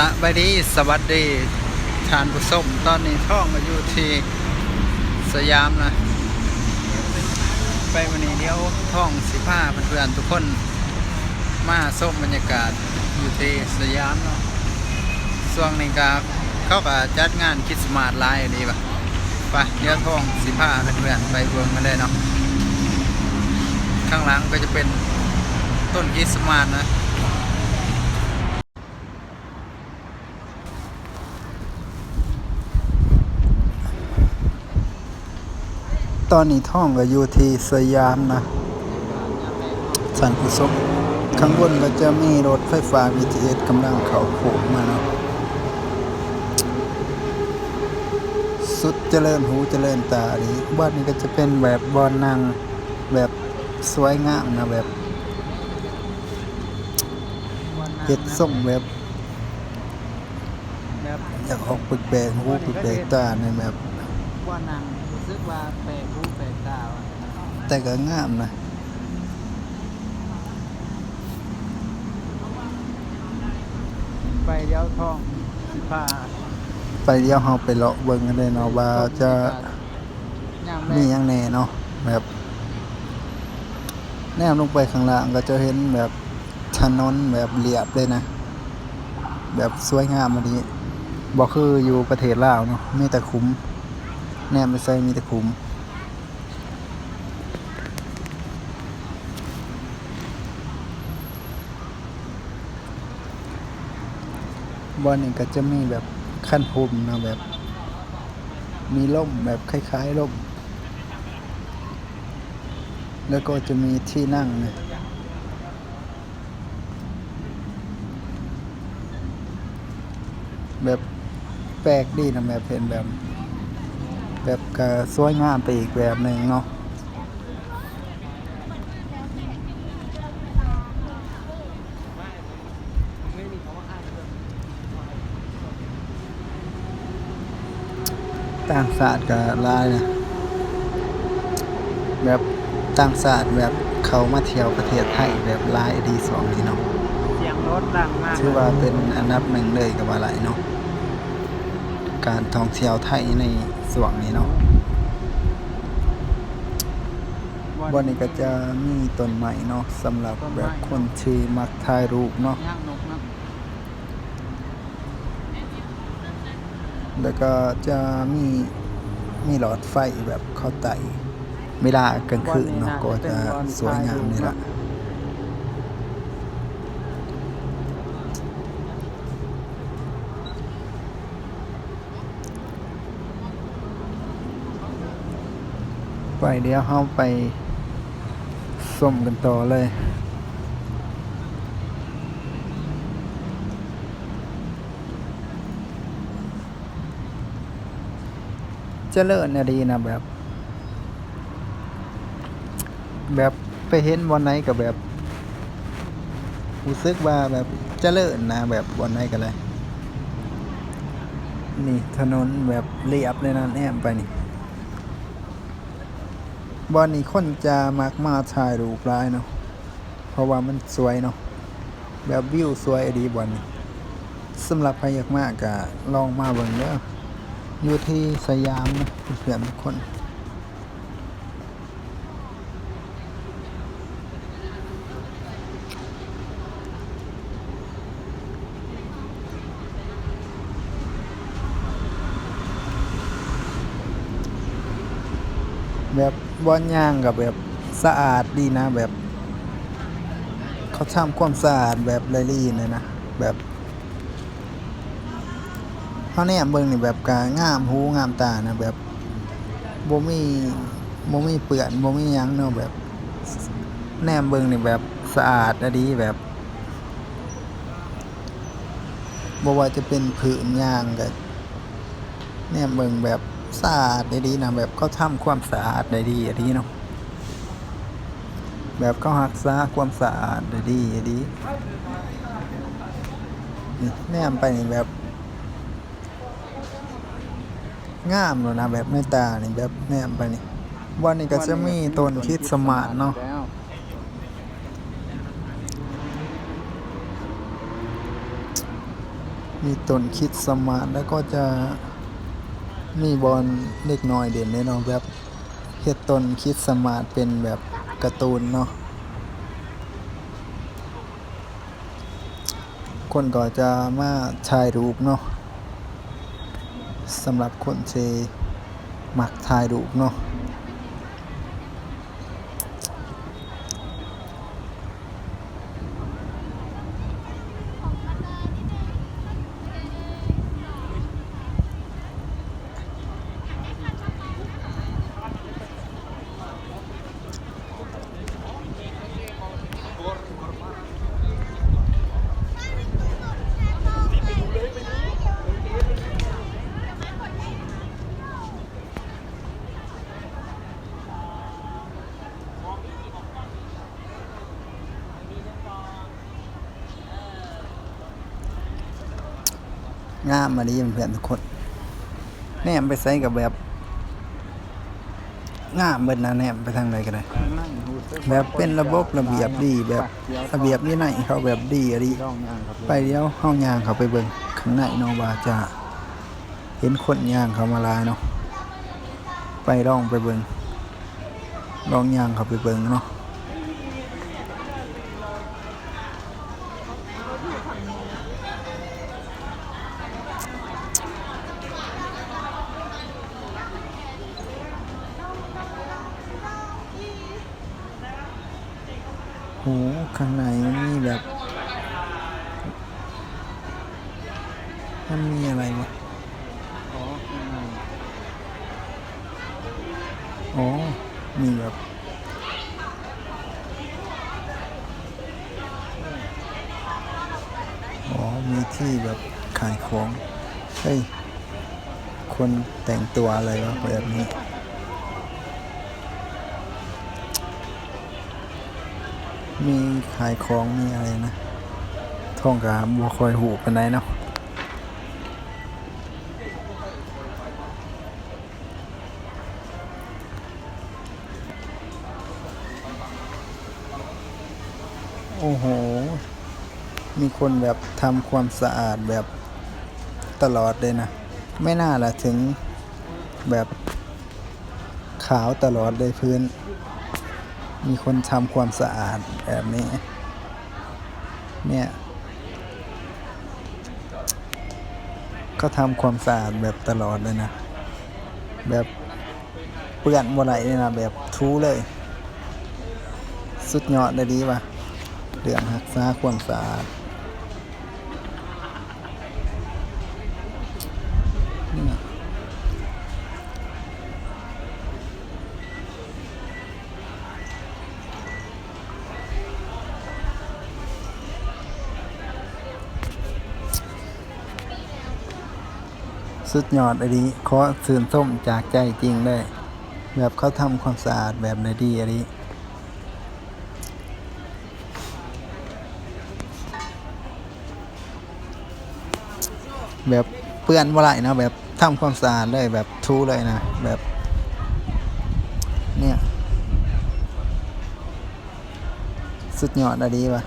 สบายดีสวัสดีทานผู้ชมตอนนี้ท่องมาอยู่ที่สยามนะ ไปวันนี้เดียวท่องสิผ้าเพื่อนๆทุกคนมาส้มบรรยากาศอยู่ที่สยามเนาะช่วงนี้ก็เขาก็จัดงานคริสต์มาสไลน์ดีป่ะไปเดี๋ยวท่องสิผ้าเพื่อนๆไปเบิ่งกันเลยเนาะข้างหลังก็จะเป็นต้นคริสต์มาสนะ ตอนนี้ท่องก็อยู่ที่สยามนะสันผู้ชมข้างบนก็จะมีรถไฟฟ้า BTS กำลังเข้าโค้งมาเนาะสุดเจริญหูเจริญตาดีบ้านนี้ก็จะเป็นแบบบอนนางแบบสวยงามนะแบบเฮ็ดส่งแบบแบบอยากออกแปลกๆหูแปลกๆตาในแบบว่านังรู้ สึกว่าแปลกหูแปลกตาว่ะแต่ก็งามนะไปเดี๋ยวท้องสิพาไปเดี๋ยวเราไปเลาะเบิ่งกันเลยเนาะว่าจะย่างมีแรหกยังแน่เนาะแบบแนมลงไปข้างล่างก็จะเห็นแบบถนนแบบเรียบเลยนะ แบบสวยงามอันนี้บ่คืออยู่ประเทศลาวเนาะมีแต่คุ้ม แนมไปใส่มีแต่คุมบอนนี้ก็จะมีแบบขั้นภูมินะแบบ มีร่มแบบคล้ายๆร่ม แล้วก็จะมีที่นั่งนะแบบแปลกดีนะแบบเป็นแบบ แบบก็สวยงามไปอีกแบบหนึ่งเนาะต่างศาสตร์กับลายนะแบบต่างศาสตร์แบบเขามาเที่ยวประเทศไทยแบบหลายดีสองนี่เนาะเสียงรถดังมากถือว่าเป็นอันดับหนึ่งเลยกับว่าหลายเนาะ การท่องเที่ยวไทยในส่วงนี้เนาะวันนี้ก็จะมีต้นไม้เนาะสำหรับแบบคนที่มักถ่ายรูปเนาะย่างนกนะแล้วก็จะมีมีหลอดไฟแบบเข้าไต่เวลากลางคืนเนาะก็จะสวยงามนี่ละ ไปเดี๋ยวเราไปส้มกันต่อเลย เจริญนะดีนะแบบ แบบไปเห็นวันไหนกับแบบรู้สึกว่าแบบเจริญนะแบบวันไหนกันเลย นี่ถนนแบบเรียบเลยนะแอมไปนี่ บอนนี้คนจะมักมาถ่ายรูปหลายเนาะ เพราะว่ามันสวยเนาะ แบบวิวสวยดีบอนนี้สำหรับใครอยากมากก็ลองมาเบิ่งเด้ออยู่ที่สยามนะเพื่อนทุกคน แบบบอนย่างกับแบบสะอาดดีนะแบบ เขาทำความสะอาดแบบไรลี่เลยนะแบบเขาเนี่ยเบิ่งนี่แบบกางามหูงามตานะแบบบ่มีบ่มีเปื้อนบ่มียังเนาะแบบแนมเบิ่งนี่แบบสะอาดอะดีแบบบ่ว่าจะเป็นผืนยางก็แนมเบิ่งแบบ สะอาดได้ดีนะแบบเขาทำความสะอาดได้ดีอะดีเนาะแบบเขารักษาความสะอาดได้ดีอะดีนี่แนมไปนี่แบบงามเลยนะแบบในตานี่แบบแนมไปนี่วันนี้ก็จะมีต้นคิดสมาร์ทเนาะมีต้นคิดสมาร์ทแล้วก็จะ มีบอลเล็กน้อยเด่นแน่นอนแบบเฮ็ดต้นคิดสมาร์ทเป็นแบบการ์ตูนเนาะคนก็จะมาชายรูปเนาะสำหรับคนที่มักถ่ายรูปเนาะ งามมาดีเพื่อนทุกคนแนมไปใส่กับแบบงามเบิดนะแนมไปทางได้นั่งรู้สึกแบบเป็นระบบระเบียบดีแบบระเบียบนี่ไหนเขาแบบดีอะดีย่องย่างครับไปเดี๋ยวห้องยางเขาไปเบิ่งข้างในเนาะว่าจะเห็นคนยางเขามาลายเนาะไปลองไปเบิ่งลองยางเขาไปเบิ่งเนาะ โหข้างในมันมีแบบ มันมีอะไรวะอ๋อข้างในอ๋อ มีแบบอ๋อ มีที่แบบขายของ เฮ้ย คนแต่งตัวอะไรวะแบบนี้ มีขายของมีอะไรนะท่องกับบัวคอยหูเป็นไรเนาะโอ้โห มีคนแบบทำความสะอาดแบบตลอดเลยนะ ไม่น่าละถึงแบบขาวตลอดเลยพื้น มีคนทำความสะอาดแบบนี้ เนี่ยก็ทำความสะอาดแบบตลอดเลยนะ แบบเปื้อนบ่ไหลเลยนะ แบบทูเลย สุดยอดเลยดีว่ะเรื่องรักษาความสะอาดนี่ สุดยอดเลยดีขอสื่นส้มจากใจจริงเลยแบบเขาทำความสะอาดแบบไหนดีอะดีแบบเปื้อนว่าไรนะแบบทำความสะอาดเลยแบบทูเลยนะแบบเนี่ย สุดยอดอะดีว่ะ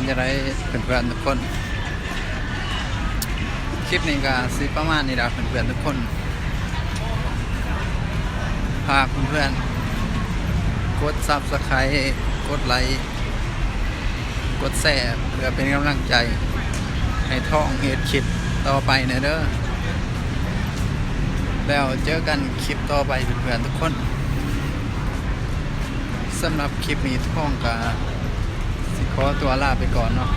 เป็นจะไรเพื่อนๆทุกคน คลิปนี้ก็สิประมาณนี้แหละเพื่อนๆทุกคนฝากเพื่อนๆกดซับสไครต์กดไลค์กดแชร์เพื่อเป็นกำลังใจ ให้ท่องเหตุคลิปต่อไปนะเด้อแล้วเจอกันคลิปต่อไปเพื่อนๆทุกคนสำหรับคลิปนี้ท่องกับ ขอตัวลาไปก่อนเนาะ